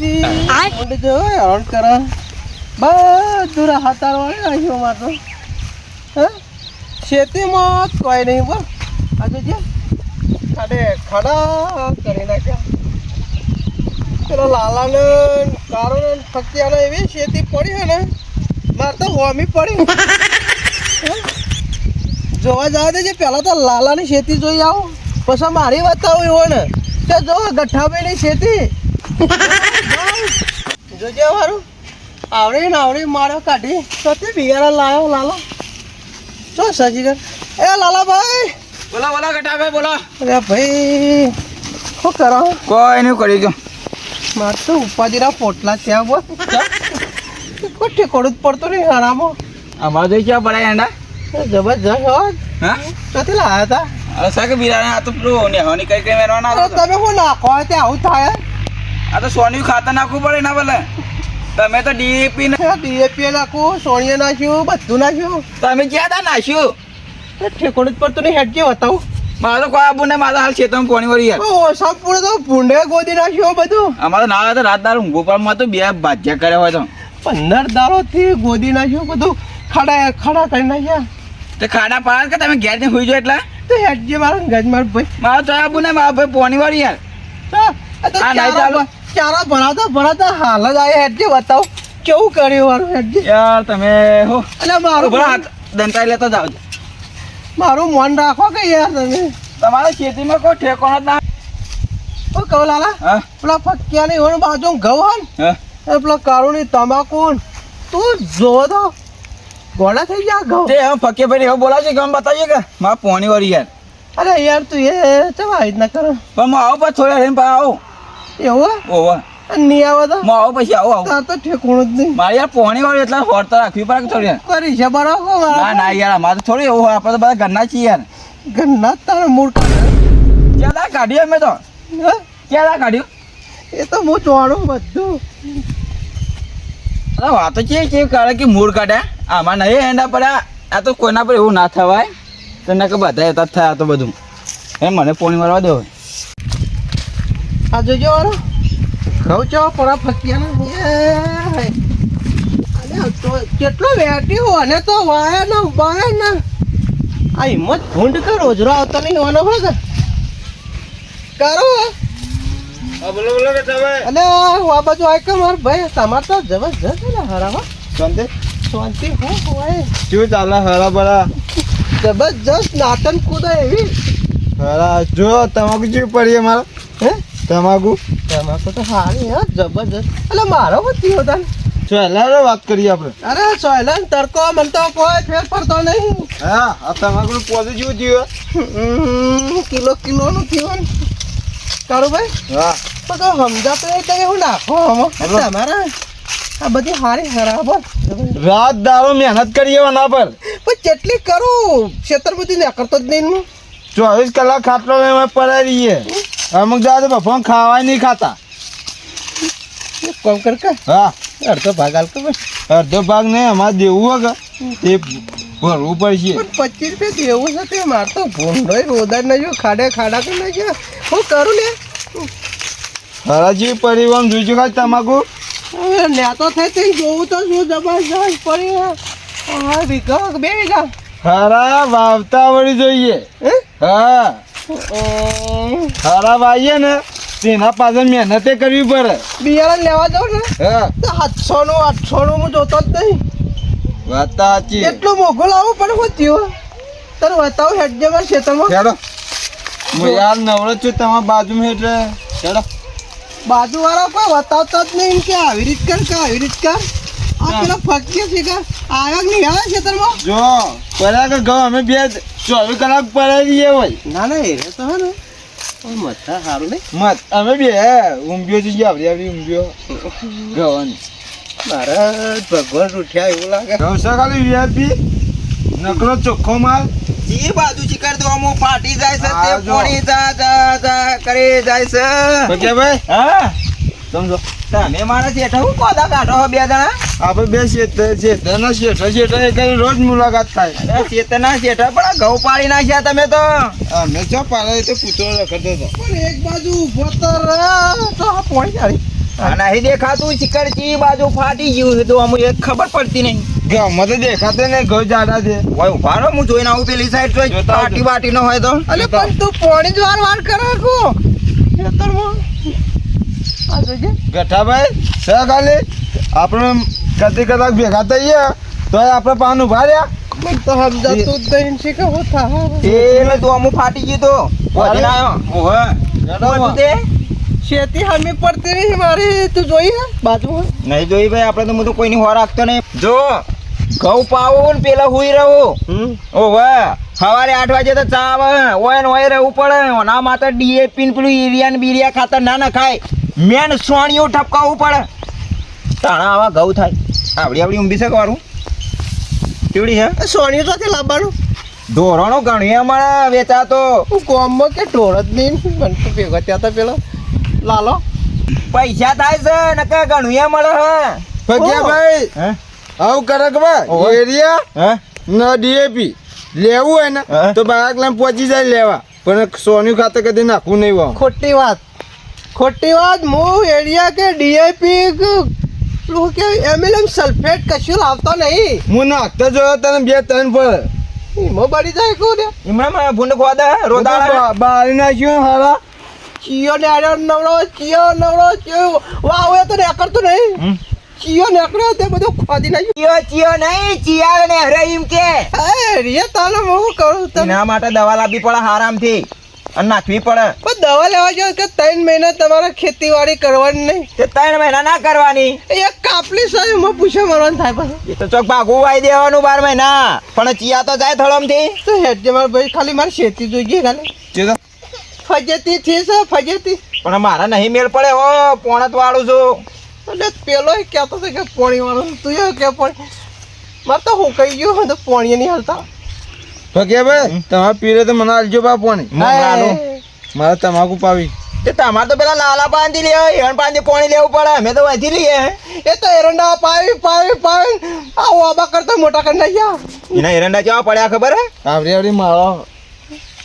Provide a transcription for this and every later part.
બાપુજી ઊંડ જો હેરાન કરે. બધું મારે તો. હે? ખેતીમાં કોઈ નહીં બોલ આજે જે ખાડે ખાડા કરી નાખ્યા. પેલા લાલાને કારોને ફક્તિયાને એવી ખેતી પડી છે ને તો હોમી પડી. હે? જોવા જવા દેજે પહેલાં તો લાલાની ખેતી જોઈ આવો. પછી મારી વાત આવું હોય ને. કે જો ગઠ્ઠાભાઈની ખેતી જોજે મારું આવડી ને આવડે મારો કાઢી. તો તે બિયારા લાયો લાલો. ચો સજી કર એ લાલાભાઈ બોલો બોલો ગટાભાઈ બોલો. અરે ભાઈ શું કરો? કોઈ નહીં કરી ગયો. મારે તો ઉપાધિરા પોટલા ત્યાં બોલ કોઈ કોડું જ પડતું નહીં હરામો અમારે જોઈ ક્યાં પડાય એંડા? જબરજસ્ત હો. હા? ક્યાંથી લાયા હતા? અરે સાહેબ બિરાને આ તો પેલું નેહવાની કઈ કઈ મેરવાના તમે શું નાખો? ત્યાં આવું થાય? આ તો સોનિયું ખાતર નાખવું પડે ના ભલે તમે તો ડીએપી ને ડીએપી નાખું સોણીએ નાખ્યું બધું નાખ્યું. તમે ક્યાં તા નાખ્યું? ઠેકોડું જ પડતું નહીં હેડ કે બતાવું મારો તો કોઈ આબુ ને મારા હાલ ખેતર પોણી વળી યાર. ઓ પૂરો તો ભૂંડે ગોદી નાખ્યું બધું. અમારે ના આવે તો રાત દાર ઊંઘો પણ માં તો બે ભાજ્યા કર્યા હોય તો. પંદર દારોથી ગોદી નાખ્યું બધું ખાડા ખાડા કરી નાખ્યા. તે ખાડા પાડ કે તમે ઘેર ને હોઈ જો એટલે? તો હેડ જે મારા ગજમાર ભાઈ મારે તો આબુ ને મારા ભાઈ પોણી વળી યાર. આ તો નહીં ચાલો. ચારા ભરાતા ભરાતા હાલ જ આયા હેડજે બતાવો. કેવું કર્યું મારું હેડજે? યાર તમે હો. એટલે મારું હાથ દંતાઈ લેતા જાઓ મારું મન રાખો કે યાર તમે? તમારા ખેતીમાં કોઈ ઠેકો જ ના ઓ કહો લાલા પેલા ફક્યાની હોય બાજુ ઘઉં હન પેલા કાળુની તમાકુ તું જોવો તો. ગોળા થઈ ગયા ઘઉં? તે હવે ફકે ભાઈ એવું બોલાવશે કે બતાવીએ કે મારા પોણી વળી યાર. અરે યાર તું એ ચમ આવી રીતના કરો? પણ હું આવું પછી થોડા રહીને આવું. એવું? હે? નહીં આવે તો? હું આવું પછી આવો આવું. તો ઠેકોણું જ નહીં. મારે યાર પોણી વાળી એટલે તો રાખવી પડે થોડી કરી છે બરાબર ના ના યાર અમારે તો થોડી એવું આપણે તો બધા ઘરના છીએ યાર. ગન્ના તારા મૂળ ક્યાં કાઢ્યું અમે તો? ક્યાં કાઢ્યું? એ તો હું જોડું બધું. અરે વાતો છે કે કરે કે મૂળ કાઢ્યા આમાં નહીં એના પડ્યા. આ તો કોઈના પર એવું ના થવાય. તો ના કે બધા થયા તો બધું. એ મને પોણી મારવા દો. આ જોજો વાળો. ઘઉં ચો પરા ફક્યા ને તો કેટલો વેટ્યો અને તો વાયા ને વાયા ને આ હિંમત ભૂંડ કર રોજરો આવતો નહીં હોવાનો હોય કે? કરો. બોલો બોલો કે તમે? અને આ બાજુ આય કે માર ભાઈ તમાર તો જબરજસ્ત ને હરાવા શાંતિ. શાંતિ હો હોય શું ચાલે હરા બરા જબરજસ્ત નાતન કૂદા એવી. હરા જો તમાકુ જેવી પડીએ મારા. હે? તમાકુ તમાકુ તો હારી હે જબરજસ્ત. એટલે મારો પતિ હોતા ચાલો વાત કરીએ આપણે. અરે સોયલન તડકો મન તો કોઈ ફેર પડતો નહીં. હા આ તમાકુ પોઝિટિવ જેવું થયું કિલો કિલો નું થયું તારું ભાઈ? હા. તો તો સમજાતું નહીં તો એવું નાખો આમાં. તમારા આ બધી હારી ખરાબર રાત દારો મહેનત કરીએ એના પર. પણ જેટલી કરું છેતરપતિ ને કરતો જ નહીં હું. ચોવીસ કલાક ખાટલો લઈને પડાવીએ રહીએ અમુક દાદા બફાન ખાવાય નહીં ખાતા. કોમ કર કે હા. અડધો ભાગ હાલ કે અડધો ભાગ નહીં અમારે દેવું હોય કે. તે ભરવું પડશે. પચીસ રૂપિયા દેવું છે તે મારે તો ભૂંડો રોદાર નહીં જો ખાડે ખાડા કરી નાખ્યા હું કરું ને હરાજી પરિવહન જોઈજો ખાલી તમાકુ. નેતો થાય તે જોવું તો શું જબરજસ્ત પડી હા વીઘા બે વીઘા હરા વાવતા વળી જોઈએ. હે. હા આવીએ ને તેના પાછળ મહેનતે કરવી પડે. બિયારણ લેવા જાવ ને તો સાતસો નું આઠસો નું હું જોતો જ નહીં. વાત સાચી. એટલું મોઘું લાવવું પણ હું થયું તને બતાવું હેડ જે મારા ખેતરમાં. હેડો. હું યાર નવરો છું તમારા બાજુમાં એટલે હેડો. બાજુ વાળા કોઈ બતાવતા જ નહીં કે આવી રીત કર કે આવી રીત કર. આ પેલા ફકીએ છે કે આવ્યા નહીં આવ્યા ખેતરમાં? જો પડ્યા કે અમે બે ચોવીસ કલાક પડે રહીએ હોય. ના ના એ રે તો હે ને. મથા સારું નહીં. મત અમે બે ઊંઘ્યો છે આવડી આવડી ઊંઘ્યો ગવાની મારા ભગવાન રૂઠ્યા એવું લાગે. ગૌસા ખાલી વીઆઈપી નકરો ચોખ્ખો માલ. જે બાજુ શિકાર તો અમુક ફાટી જાય છે તે પોણી જા જા જા કરી જાય છે. ભાઈ હા? સમજો. તમે મારા શેઠા હું કોદા કાઢો બે જણા? આપણે બે શેઠ શેઠના શેઠ શેઠ એ કઈ રોજ મુલાકાત થાય. શેતના શેઠા પણ ઘઉં પાડી નાખ્યા તમે તો. અમે જો પાડે તો કૂતરો રખડતો હતો. પણ એક બાજુ ઊભો તો તો પોણી ચાલી નહીં દેખાતું શિખર બાજુ ફાટી ગયું હતું તો અમુક એક ખબર પડતી નહીં. ગામમાં તો દેખાતે ને ઘઉં જાડા છે. ઓય ઊભા રહો હું જોઈને આવું પેલી સાઈડ તો પાટી બાટી નો હોય તો. અલે પણ તું પોણી જ વાર વાર કરે કો ખેતરમાં ગઠાભાઈ સર ખાલી? આપણે કદી કદાચ ભેગા થઈએ તો આપણે પાન ઊભા રહ્યા. મને તો સમજાતું જ નહીં છે કે હું થા એટલે તો અમુક ફાટી ગયું તો. વજન આવ્યો. ઓહે બધું તે? શેતી હમી પડતી મારી તું જોઈ બાજુ નહીં જોઈ ભાઈ આપણે તો કોઈની હોર રાખતો નહીં. જો ઘઉં પાવું ને પેલા હુઈ રહું. હમ? સવારે આઠ વાગે તો ચા આવે. ઓય ને ઓય રહેવું પડે. ના માટે ડીએપી ને પેલું યુરિયા ને બીરિયા ખાતર ના ના ખાય મેન સોણિયું ઠપકાવવું પડે. તાણા આવા ઘઉં થાય. આવડી આવડી ઊંઘી છે વારું કેવડી છે સોની સાથે લાવવાનું? ધોરણો ઘણી અમારે વેચાતો. હું ગામમાં કે ઢોર જ નહીં. મને તો ભેગા ત્યાં તો પેલો. લાલો. પૈસા થાય છે નકર ઘણું મળે હે. ભગ્યાભાઈ હે? આવું કરક ભાઈ? એરિયા હે? ન ડીએપી લેવું હોય ને તો બાળક લઈને પહોંચી જાય લેવા. પણ સોનું ખાતે કદી નાખવું નહીં ખોટી વાત. ખોટી વાત હું એરિયા કે ડીઆઈપી કે એમએલએમ સલ્ફેટ કશું લાવતો નહીં. હું નાખતો જોયો તને બે ત્રણ પર. એમાં બળી જાય કો ને હમણાં માં ભૂંડ ખોદા રોદાળા બાળી નાખ્યો હાલા ચિયો ને આડો નવડો ચિયો નવડો ચિયો. વા હવે તો નેકળતું નહીં. ચિયો નેકળ્યો તે બધું ખોદી નાખ્યું. ચિયો ચિયો નહીં ચિયા ને હરે એમ કે. એ રે તાને હું કરું તને? એના માટે દવા લાવવી પડે આરામથી અને નાખવી પડે. પણ દવા લેવા જાવ કે ત્રણ મહિના તમારે ખેતીવાડી કરવાની નહીં? તે ત્રણ મહિના ના કરવાની. એક કાપલી સાહેબ એમાં પૂછે મારવાનું થાય પાછું. એ તો ચોક ભાગવું વાઈ દેવાનું બાર મહિના. પણ ચિયા તો જાય થળમથી તો હેડ જે મારા ભાઈ ખાલી મારી શેતી જોઈએ ખાલી. તે તો ફજેતી થી છે ફજેતી. પણ મારા નહીં મેળ પડે હો પોણત વાળું છું. એટલે પેલો કહેતો હતો કે પોણી વાળું તું એ કે પોણી મારે તો હું કહી ગયો તો પોણીએ નહીં હાલતા. ભગ્યાભાઈ તમારે પીરે તો મને આલજો બા પાણી. મારે તમાકુ પાવી. તે તમારે તો પેલા લાલા પાંદી લે હિરણ પાંદી પોણી લેવું પડે. અમે તો વધી લઈએ. એ તો એરંડા પાવી પાવી પાવી. આવો આબા કરતા મોટા કરી નાખ્યા એના એરંડા કેવા પડ્યા ખબર હે? આવડી આવડી મારો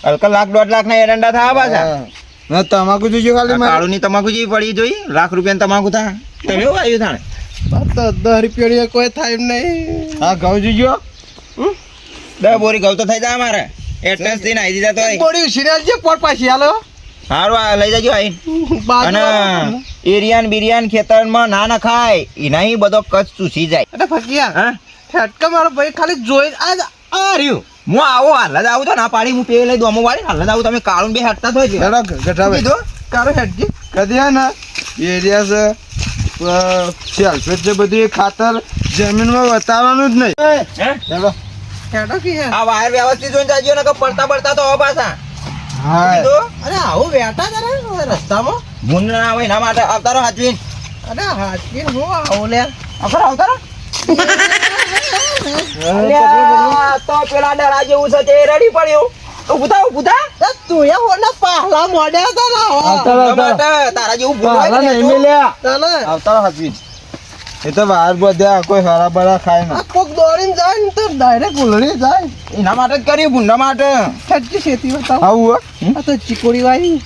હલકા લાખ દોઢ લાખ ના એરંડા થયા પાછા. ના તમાકુ જોજો ખાલી મારે. કાળુની તમાકુ જેવી પડી જોઈ. લાખ રૂપિયા તમાકુ થા. તમે આવ્યું થાણે? તો દસ રૂપિયાની કોઈ થાય નહીં. હા ઘઉં જોજો. દસ બોરી ઘઉં તો થઈ જાય મારે. એડ્રેસથી નાઈ દીધા તો બોડી સિરિયલ છે પોટ પાછી હાલો. સારું આ લઈ જજો આઈ. અને એરિયાન બિરિયાન ખેતરમાં ના નખાય. ખાય એનાથી બધો કચ્છ ચૂસી જાય. અરે ફકિયા હા? ફેટકા મારો ભાઈ ખાલી જોઈ આજ આ રહ્યું. હું આવો હાલ જ આવું તો ના પાડી હું પેલે દોમો વાળી હાલ જ આવું. તમે કાળું બે હટતા તો છે હેડો ગઠાભાઈ કીધું? કારો હેડજી. કદિયા ના. એરિયા છે સેલ્ફેટ છે બધું ખાતર જમીનમાં વતાવવાનું જ નહીં. હે? હેડો. હેડો કે આ વાયર વ્યવસ્થિત જોઈને જાજો ને પડતા પડતા તો હવે પાછા. હા અરે આવું વેટા તારે રસ્તામાં? ભૂંડ ના આવે એના માટે. આવતા હાચવીન. અરે હાચવીને હું આવું? લે. અફર આવતા તો પેલા ડરા જેવું છે તે રેડી પડ્યું. ઊભું થા ઊભું થા. એ તું એ હોના પાહલા મોડ્યા હતા ને આવતા રહો, આવતા રહો. માટે તારા જેવું ભૂલ નહીં તો- તને આવતા હાચવી એ તો બહાર બધા કોઈ હરા બરા ખાય ના. આ કોક દોડીને જાય ને તો ડાયરેક્ટ ઉલડી જાય. એના માટે જ કર્યું ભૂંડા માટે. ખેંચી ખેતી બતાવ. આવું હો? આ તો ચીકોડી વાળી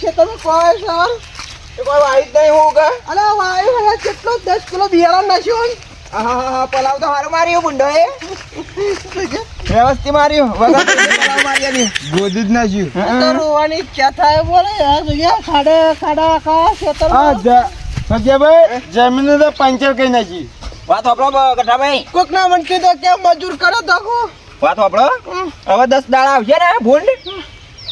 ખેતરમાં કોઈ સવાર એ કોઈ વાઈ જ નહીં હું કે. અરે વાયુ હે કેટલો? દસ કિલો બિયારણ નાખ્યો ને? આહાહા, પલાવ તો હારું માર્યું ભૂંડો એ. વ્યવસ્થિત માર્યું. વગર નહીં. ગોદી જ નાખ્યું આ તો રોવાની ક્યાં થાય બોલે. આ જગ્યા ખાડે ખાડા કા આ ખેતરમાં જા ભાઈ. જમીન તો પંચર કઈ નાખી. વાત વાપરો ગઠાભાઈ કોક ના મન કીધો કે મજૂર કરો દખો? વાત આપડો હવે દસ દાડા આવશે ને ભૂંડ?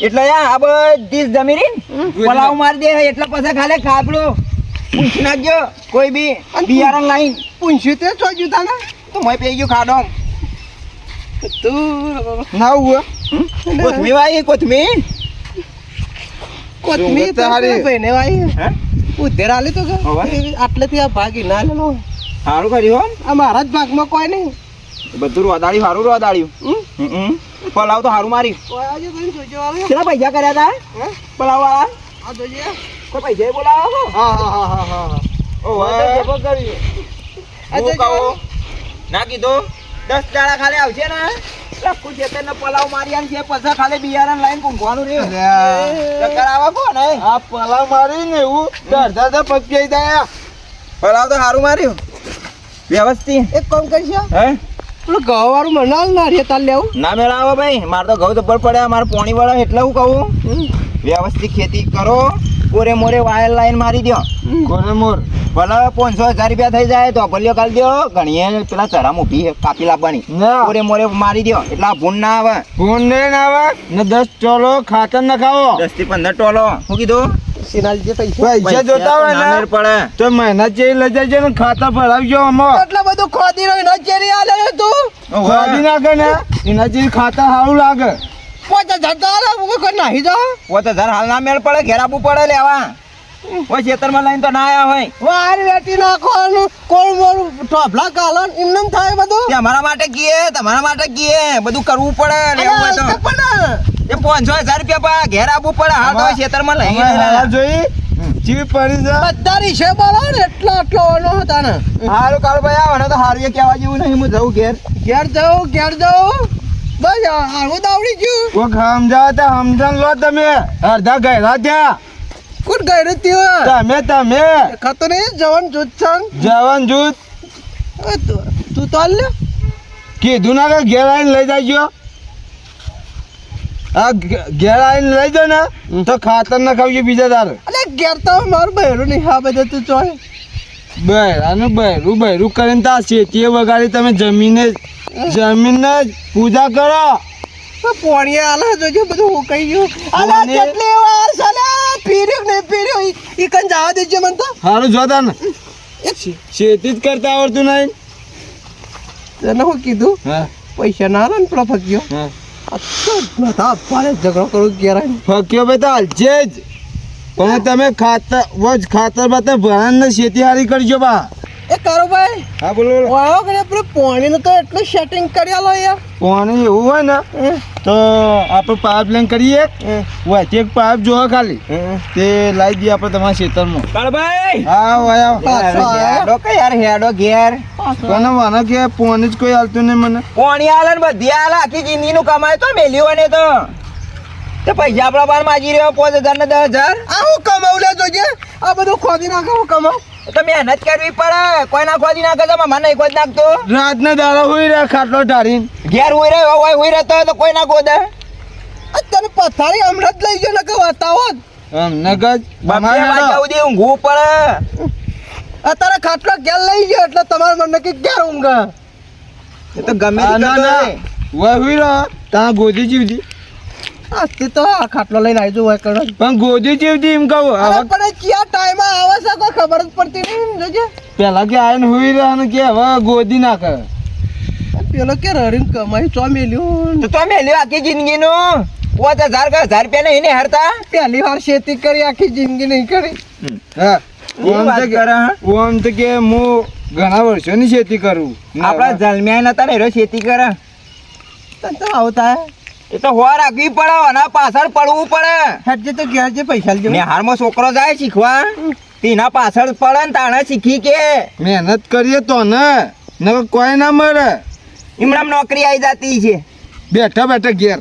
એટલે યા આ બધી જમીન જમી પલાવ મારી દે. એટલે પછી ખાલી ખાપડો પૂછી નાખજો. કોઈ બી બિયારણ લાઈન. પૂછ્યું તે ચોજ્યું તાને તો મેં પી ગયું ખાડો તું. ના આવું કોથમી કોથમી કોથમીર સુંગત તો હારી. ભાઈને વાઈ. ઉધેર આલી તો આટલેથી આ ભાગી ના લેલો. સારું કર્યું હો. આ મારા જ ભાગમાં કોઈ નહીં. બધું રોદાળ્યું સારું રોદાળ્યું હમ? હમ પલાવ તો સારું આવે કેટલા પૈસા કર્યા તા? પલાવ વાળા? આ કોઈ પૈસા બોલાવો હા? હા હા હા હા ના કીધું? દસ દાડા ખાલી આવશે ને. લખું છે તેને પલાવ મારી આલી છે પછી ખાલી બિયારણ લાઈન ઊંઘવાનું રે. ચક્કર આવા કો ને. આ પલાવ મારી ને એવું તો અડધા અડધા પગ જઈ જાય પલાવ તો સારું માર્યું. વ્યવસ્થિત. એક કામ કરશો હે? પેલું ઘઉં વાળું મનાલ ના રે તાર લેવું. ના મેળાવો ભાઈ મારે તો ઘઉં જબ્બર પડે મારે પોણી વાળા એટલે હું કહું. વ્યવસ્થિત ખેતી કરો કોરે મોરે વાયર લાઈન મારી દો કોરે મોર? ભલે પાંચસો હજાર રૂપિયા થઈ જાય તો ભલ્યો કાઢી દો. ઘણીએ પેલા ચરામ ઊભી છે, કાપી લાવવાની. મોરે મોરે મારી દો. એટલે ભૂન ના આવે. ભૂન ને ના આવે. ને દસ ટોલો ખાતર ના ખાવો દસથી પંદર ટોલો. શું કીધું? પૈસા? પૈસા જોતા હોય ને. પડે. તો મહેનત જેવી લઈ જજો ને ખાતા ભરાવજો આમાં. એટલું બધું ખોદી રહ્યું ન ચેરી આલે તું? ખોદી નાખે ને એના જેવી ખાતા સારું લાગે. પોતે જતા રહે હું કોઈ નાહી જાઓ પોત હાલ ના મેળ પડે ઘેર આપવું પડે લેવા. કોઈ ખેતરમાં લઈને તો ના આયા હોય. વારી વેટી નાખવાનું કોણ મોરું ઢોભલા ગાલન ને થાય બધું. તે અમારા માટે કીએ તમારા માટે કીએ. બધું કરવું પડે હોય તો. પણ. એ પાંચસો હજાર રૂપિયા પા ઘેર આપવું પડે. હા તો ખેતરમાં લઈને. જોઈ જીવ પડી જાય બધા રીશે બોલો ને એટલો એટલો ઓનો હતા ને. હારું કાળુ ભાઈ આવને તો હારું એ કહેવા જેવું નહીં હું જઉં ઘેર. ઘેર જાઉં ઘેર જાઉં. બસ હારું તો આવડી ગયું. કોક સમજાવે તો સમજણ લો તમે. અડધા ગયેલા ત્યાં કોણ ગયું ત્યાં તમે તમે. ખાતો નહીં જવાન જૂથ છે ને. જવાન જૂથ. તું તું તો હાલ કીધું ના કે ઘેર આવીને લઈ જાય આ ઘેર આવીને લઈ જાઓ ને તો ખાતર ના ખાવજો બીજા દાર અરે ઘેર તો મારું બહેરું નહીં હા બધા તું ચોય બહેરાનું બહેરું બહેરું કરીને તા શેતીએ વગાડી તમે જમીને જમીનને જ પૂજા કરો. પોણીએ આલા જોજો બધું હુકાઈ ગયું. આલા કેટલી વાર સાલે પીર્યું ને પીર્યું ઈ- કન જવા દેજો મને તો. સારું જોતા ને શેતી જ કરતા આવડતું નહીં. તને હું કીધું? પૈસા ના ને પેલો ફક્યો. ઝઘડો કરું આવીને. ફક્યો ભાઈ તો હાલશે જ. પણ તમે ખાતર વજ ખાતર બાતર ભરાને શેતી હારી કરજો બા. એ કરો ભાઈ. હા બોલો વાળો કરે પેલું પોણીનું તો એટલું સેટિંગ કરી આલો યાર. પાણી એવું હોય ને તો આપણે પાઇપ લાઈન કરીએ વચ્ચે એક પાઇપ જોવા ખાલી. તે લાવી દઈએ આપણે તમારા ખેતરમાં. કાળુ ભાઈ. હા વાયા પાછો હેડો કે યાર હેડો ઘેર. કોને મને કે પાણી જ કોઈ હાલતું નહીં મને. પોણી આલે ને બધી આલે આખી જિંદગીનું કમાય તો મેલ્યું અને તો. તે પૈસા આપણા બાર માજી રહ્યો પાંચ હજાર ને દસ હજાર. આ હું કમાવું લે જોઈએ આ બધું ખોદી નાખે હું કમાવું તો મહેનત કરવી પડે. કોઈ ના ખોદી નાખે તો મને ખોદ નાખતો. રાતના દાડા હોઈ રહ્યા ખાટલો ઢારીને ઘેર હોય રહ્યો હોય હોય રહેતો હોય તો કોઈ ના ખોદે. આ તને પથારી હમણાં જ લઈ ગયો ને કે બતાવો જ. અમને કજ બાપે વાગ્યા સુધી ઊંઘવું પડે. અત્યારે ખાટલો ઘેર લઈ ગયો એટલે તમારે મને કે ઘેર ઊંઘા. એ તો ગમે ના ના હોય. ત્યાં ગોદી જીવતી આજથી તો આ ખાટલો લઈને આવી હોય કરો પણ ગોદી જીવતી એમ કહું. પણ છે કોઈ ખબર જ પડતી નહીં જોજે. પેલા કે આયન હુઈ રહ્યા કે હવે ગોદી નાખે પેલો કે રડીને કમાઈ ચો મેલ્યો તો તો મેલ્યો આખી જિંદગીનું? પાંચ હજાર કે હજાર રૂપિયા નહીં ને હરતા? પહેલી વાર ખેતી કરી આખી જિંદગી નહીં કરી. હા. ઓમ તો કે- કરે, હા? ઓમ તો કે હું ઘણા વર્ષોની ખેતી કરું. આપણા જલમ્યા નતા ને ખેતી કરે. તો આવતા. એ તો હોવા રાખવી પડે અને પાછળ પડવું પડે. હેડજે તો ઘેર જે પૈસા લેજો. ને હારમાં છોકરો જાય શીખવા. તેના પાછળ પડે ને તાણે શીખી કે. મહેનત કરીએ તો ને નકર કોઈ ના મળે. એમણામ નોકરી આવી જતી છે. બેઠા બેઠા ઘેર.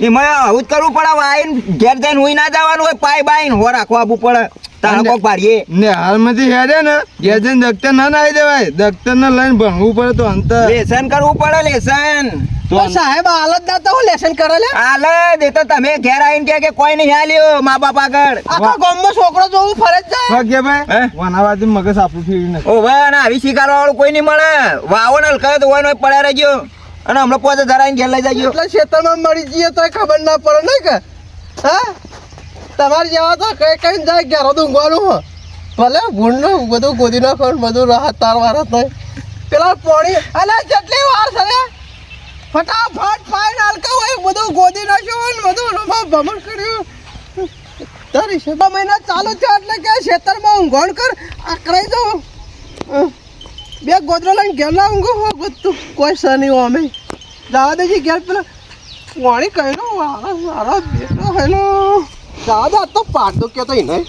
એમાં આવું જ કરવું પડે વાઈન ઘેર જઈને હુઈ ના જવાનું હોય પાય બાઈને હો રાખવા આપવું પડે. તાણે કોક પાડીએ. ને હાલમાંથી હેડે ને ઘેર જઈને દખતર ના નાઈ દેવાય. દખતર ને લઈને ભણવું પડે તો અંતર. લેસન કરવું પડે લેસન. તો સાહેબ હાલત ના તો હું લેસન કરે લે હાલે દે તો તમે ઘેર આવીને કે કોઈ નહીં હાલ્યો મા બાપ આગળ. આખા ગામમાં છોકરો જોવું ફરજ જાય. ભાગ્ય હે? મગજ આપણું ફેરવી નાખે ઓ ભાઈ અને આવી શીખાડવા વાળું કોઈ નહીં મળે. વાવો ને હલકા તો હોય પડ્યા રહેજો. અને હમણાં પોતે જરા ઘેર લઈ જાજો. એટલે ખેતરમાં મળી જઈએ તો ખબર ના પડે નહીં કે? હા? તમારે જેવા તો કઈ કઈ જાય ઘેરો ઊંઘવાનું હો. ભલે ભૂંડ બધું ગોદી નાખો બધું રાહત તાર વારત થાય. પેલા પોણી અલે જેટલી વાર છે ને ફટાફટ પાઈ નાલકા હોય બધું ગોદી નાખ્યો ને બધું ભમણ કર્યું. તારી છે મહિના ચાલુ છે એટલે કે ખેતરમાં ઊંઘણ કર આકરાઈ દઉં. બે ગોદરો લઈને ઘેર ના ઊંઘો હો બધું. કોઈ સની અમે. જવા દેજી ઘેર પેલા. પાણી કહેલો આરો મારો બેટો, હેલો. દાદા તો પાડતો કે તો નહીં.